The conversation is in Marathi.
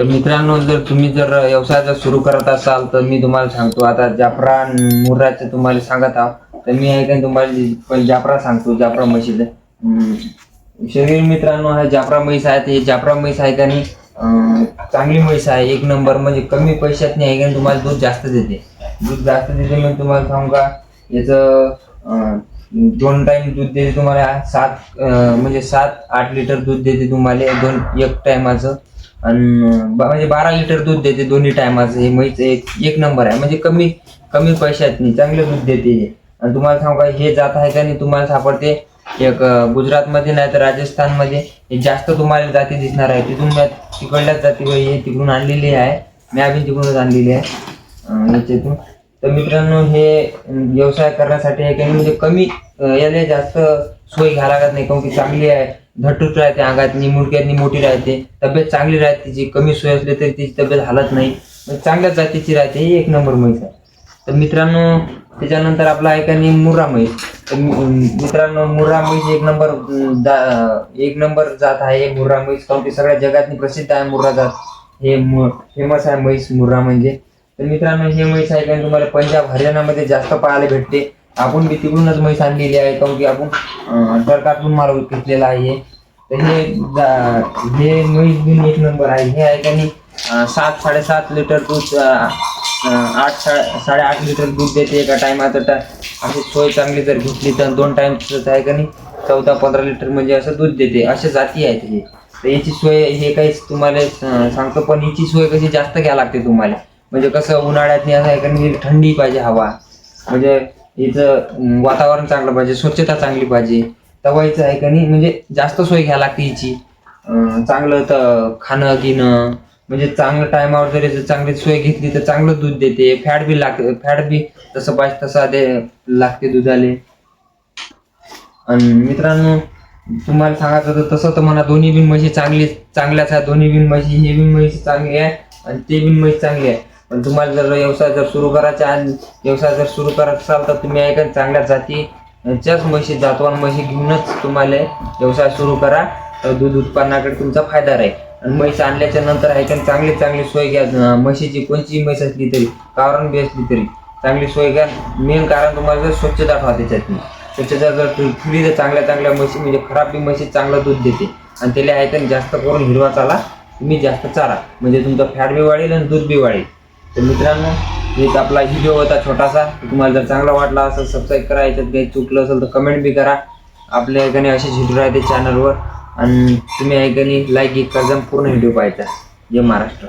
तर मित्रांनो जर तुम्ही जर व्यवसाय जर सुरू करत असाल तर मी तुम्हाला सांगतो. आता जाफरा मुर्राचं तुम्हाला सांगत आहोत तर मी ऐकन तुम्हाला पण जाफरा सांगतो जाफरा म्हशीचं शरीर मित्रांनो हा जाफरा म्हैस आहे. ते जाफरा म्हैस आहे का नाही? चांगली म्हैस आहे. एक नंबर म्हणजे कमी पैशात नाही आहे का तुम्हाला दूध जास्त देते. दूध जास्त देते म्हणजे तुम्हाला सांगू का? याचं दोन टाइम दूध देते तुम्हाला. सात म्हणजे सात आठ लिटर दूध देते तुम्हाला. दोन एक टायमाचं आणि म्हणजे बारा लिटर दूध देते दोन्ही टायमाचं हे म्हैस एक एक नंबर आहे. म्हणजे कमी कमी पैशात चांगलं दूध देते हे. आणि तुम्हाला सांगू का हे जात आहे का नाही तुम्हाला सापडते. एक गुजरातमध्ये नाही तर राजस्थानमध्ये. हे जास्त तुम्हाला जाती दिसणार आहे. तिथून तिकडल्याच जाती हे तिकडून आणलेली आहे. मी बी तिकडूनच आणलेली आहे याच्यातून. तर मित्रांनो हे व्यवसाय करण्यासाठी आहे की म्हणजे कमी याला जास्त सोय घ्यायला लागत नाही काऊन की चांगली आहे. धटूच राहते अंगातनी मुडक्यातनी मोठी राहते तब्येत चांगली राहते तिची कमी सोय असली तरी तिची तब्येत हालत नाही. चांगल्या चांगल्याच जातीची राहते ही एक नंबर म्हैस आहे. तर मित्रांनो त्याच्यानंतर आपला आहे का नाही मुर्रा म्हैस. तर मित्रांनो मुर्रा म्हैस एक नंबर एक नंबर जात आहे. मुर्रा म्हैस कारण की सगळ्या जगातनी प्रसिद्ध आहे मुर्रा जात. हे फेमस आहे म्हैस मुर्रा म्हणजे. तर मित्रांनो हे म्हैस आहे का तुम्हाला पंजाब हरियाणामध्ये जास्त पाहायला भेटते. आपण बी तिकडूनच म्हैस आणलेली आहे काऊन की आपण सरकारतून माल घेतलेला आहे. तर हे जा- हे म्हैस बिन एक नंबर आहे. हे आहे त्यांनी सात साडेसात लिटर दूध आठ साडे साडेआठ लिटर दूध देते एका टायमाचं टा अशी सोय चांगली जर घेतली तर दोन टाइमच आहे का नाही चौदा पंधरा लिटर म्हणजे असं दूध देते. अशा जाती आहेत हे. तर याची सोय हे काहीच तुम्हाला सांगतो पण याची सोय कशी जास्त घ्यावी लागते तुम्हाला. म्हणजे कसं उन्हाळ्यात नाही असं आहे का नाही थंडी पाहिजे हवा. म्हणजे हिचं वातावरण चांगलं पाहिजे स्वच्छता चांगली पाहिजे. तेव्हा आहे का नाही? म्हणजे जास्त सोय घ्या लागते हिची चांगलं तर खाणं पिणं म्हणजे चांगलं टायमावर जरी जर चांगली सोय घेतली तर चांगलं दूध देते. फॅट बी लागते फॅट बी तसं पाहिजे तसं दे लागते दुधाले. आणि मित्रांनो तुम्हाला सांगायचं तर तसं तर म्हणा दोन्ही बिन म्हशी चांगली चांगल्याच आहे दोन्ही बिन म्हशी हे बिन म्हशी चांगली आहे आणि ते बिन म्हशी चांगली आहे. पण तुम्हाला जर व्यवसाय जर सुरू करायचा आणि व्यवसाय जर सुरू करत असाल तर तुम्ही ऐका चांगल्या जाती च्याच म्हशी जातवान म्हशी घेऊनच तुम्हाला व्यवसाय सुरू करा. तर दूध उत्पन्नाकडे तुमचा फायदा राहील. आणि म्हैस आणल्याच्या नंतर ऐका चांगली चांगली सोय घ्या. म्हशीची कोणतीही म्हैस असली तरी कारण बी असली तरी चांगली सोय घ्या. मेन कारण तुम्हाला जर स्वच्छता ठेवा त्याच्यातून. स्वच्छता जर ठेवली तर चांगल्या चांगल्या म्हशी म्हणजे खराब बी म्हशी चांगलं दूध देते. आणि त्याला ऐकन जास्त करून हिरवा चाला तुम्ही जास्त चारा. म्हणजे तुमचा फॅट बी वाढेल आणि दूध बी वाढेल. तर मित्रांनो एक आपला व्हिडिओ होता छोटासा. तुम्हाला जर चांगला वाटला असेल सबस्क्राईब करा. याच्यात काही चुकलं असेल तर कमेंट बी करा. आपल्या एकाने असेच व्हिडिओ राहते चॅनलवर आणि तुम्ही ऐकाने लाईक एक करा पूर्ण व्हिडिओ पाहायचा. जय महाराष्ट्र.